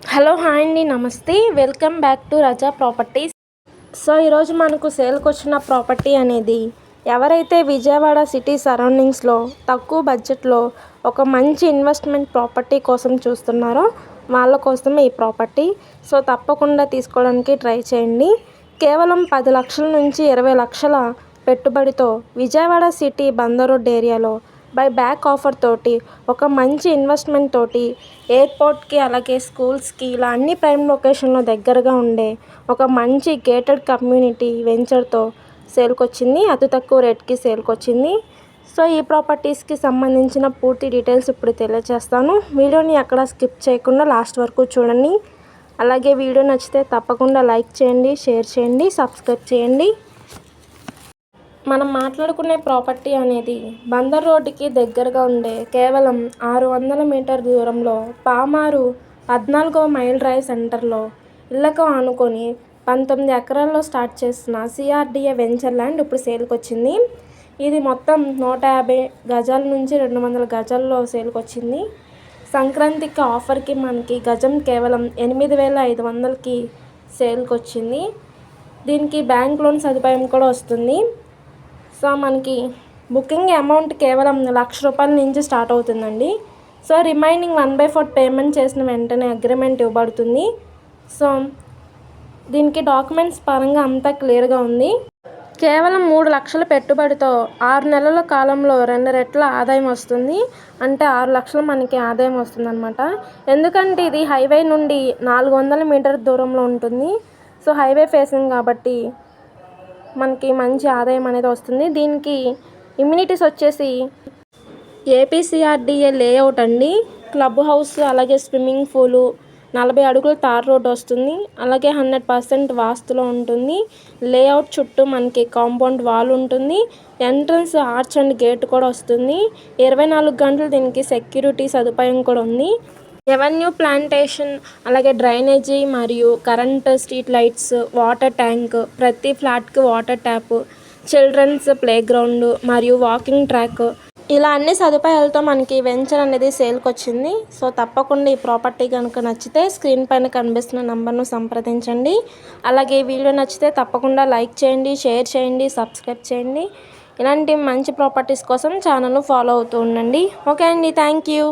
Hello hi అండి నమస్తే. Welcome back to Raza properties. So ఈరోజు మనకు సేల్కి వచ్చిన ప్రాపర్టీ అనేది ఎవరైతే విజయవాడ సిటీ సరౌండింగ్స్లో తక్కువ బడ్జెట్లో ఒక మంచి ఇన్వెస్ట్మెంట్ ప్రాపర్టీ కోసం చూస్తున్నారో వాళ్ళ కోసమే ఈ ప్రాపర్టీ. సో తప్పకుండా తీసుకోవడానికి ట్రై చేయండి. కేవలం పది లక్షల నుంచి ఇరవై లక్షల పెట్టుబడితో విజయవాడ సిటీ బందర్ రోడ్ ఏరియాలో బై బ్యాక్ ఆఫర్ తోటి ఒక మంచి ఇన్వెస్ట్మెంట్ తోటి ఎయిర్పోర్ట్కి అలాగే స్కూల్స్కి ఇలా అన్ని ప్రైమ్ లొకేషన్లో దగ్గరగా ఉండే ఒక మంచి గేటెడ్ కమ్యూనిటీ వెంచర్తో సేల్కి వచ్చింది అతి తక్కువ రేట్కి సేల్కి వచ్చింది సో ఈ ప్రాపర్టీస్కి సంబంధించిన పూర్తి డీటెయిల్స్ ఇప్పుడు తెలియజేస్తాను వీడియోని ఎక్కడ స్కిప్ చేయకుండా లాస్ట్ వరకు చూడండి. అలాగే వీడియో నచ్చితే తప్పకుండా లైక్ చేయండి షేర్ చేయండి సబ్స్క్రైబ్ చేయండి. మనం మాట్లాడుకునే ప్రాపర్టీ అనేది బందర్ రోడ్డుకి దగ్గరగా ఉండే కేవలం ఆరు వందల మీటర్ దూరంలో పామారు పద్నాలుగో మైల్ డ్రైవ్ సెంటర్లో ఇళ్ళకు ఆనుకొని పంతొమ్మిది ఎకరాల్లో స్టార్ట్ చేసిన సిఆర్డిఏ వెంచర్ ల్యాండ్ ఇప్పుడు సేల్కి వచ్చింది ఇది మొత్తం నూట యాభై గజాల నుంచి రెండు వందల గజాల్లో సేల్కి వచ్చింది సంక్రాంతికి ఆఫర్కి మనకి గజం కేవలం ఎనిమిది వేల ఐదు వందలకి సేల్కి వచ్చింది దీనికి బ్యాంక్ లోన్ సదుపాయం కూడా వస్తుంది. సో మనకి బుకింగ్ అమౌంట్ కేవలం లక్ష రూపాయల నుంచి స్టార్ట్ అవుతుందండి. So remaining one by four payment చేసిన వెంటనే అగ్రిమెంట్ ఇవ్వబడుతుంది. సో దీనికి డాక్యుమెంట్స్ పరంగా అంతా క్లియర్గా ఉంది. కేవలం మూడు లక్షల పెట్టుబడితో ఆరు నెలల కాలంలో రెండు రెట్ల ఆదాయం వస్తుంది. అంటే ఆరు లక్షలు మనకి ఆదాయం వస్తుందన్నమాట. ఎందుకంటే ఇది హైవే నుండి నాలుగు వందల మీటర్ దూరంలో ఉంటుంది. సో హైవే ఫేసింగ్ కాబట్టి మనకి మంచి ఆదాయం అనేది వస్తుంది. దీనికి ఇమ్యూనిటీస్ వచ్చేసి ఏపీసీఆర్డీఏ లేఅవుట్ అండి. క్లబ్ హౌస్ అలాగే స్విమ్మింగ్ పూలు నలభై అడుగుల తార్ రోడ్ వస్తుంది. అలాగే హండ్రెడ్ పర్సెంట్ వాస్తులో ఉంటుంది. లేఅవుట్ చుట్టూ మనకి కాంపౌండ్ వాల్ ఉంటుంది. ఎంట్రన్స్ ఆర్చ్ అండ్ గేట్ కూడా వస్తుంది. ఇరవై నాలుగు గంటలు దీనికి సెక్యూరిటీ సదుపాయం కూడా ఉంది. రెవెన్యూ ప్లాంటేషన్ అలాగే డ్రైనేజీ మరియు current street lights water tank ప్రతి ఫ్లాట్కి water tap children's play ground మరియు వాకింగ్ ట్రాక్. ఇలా అన్ని సదుపాయాలతో మనకి వెంచర్ అనేది సేల్కి వచ్చింది సో తప్పకుండా ఈ ప్రాపర్టీ కనుక నచ్చితే స్క్రీన్ పైన కనిపిస్తున్న నెంబర్ను సంప్రదించండి. అలాగే వీడియో నచ్చితే తప్పకుండా లైక్ చేయండి షేర్ చేయండి సబ్స్క్రైబ్ చేయండి. ఇలాంటి మంచి ప్రాపర్టీస్ కోసం ఛానల్ను ఫాలో అవుతూ ఉండండి. ఓకే అండి థ్యాంక్ యూ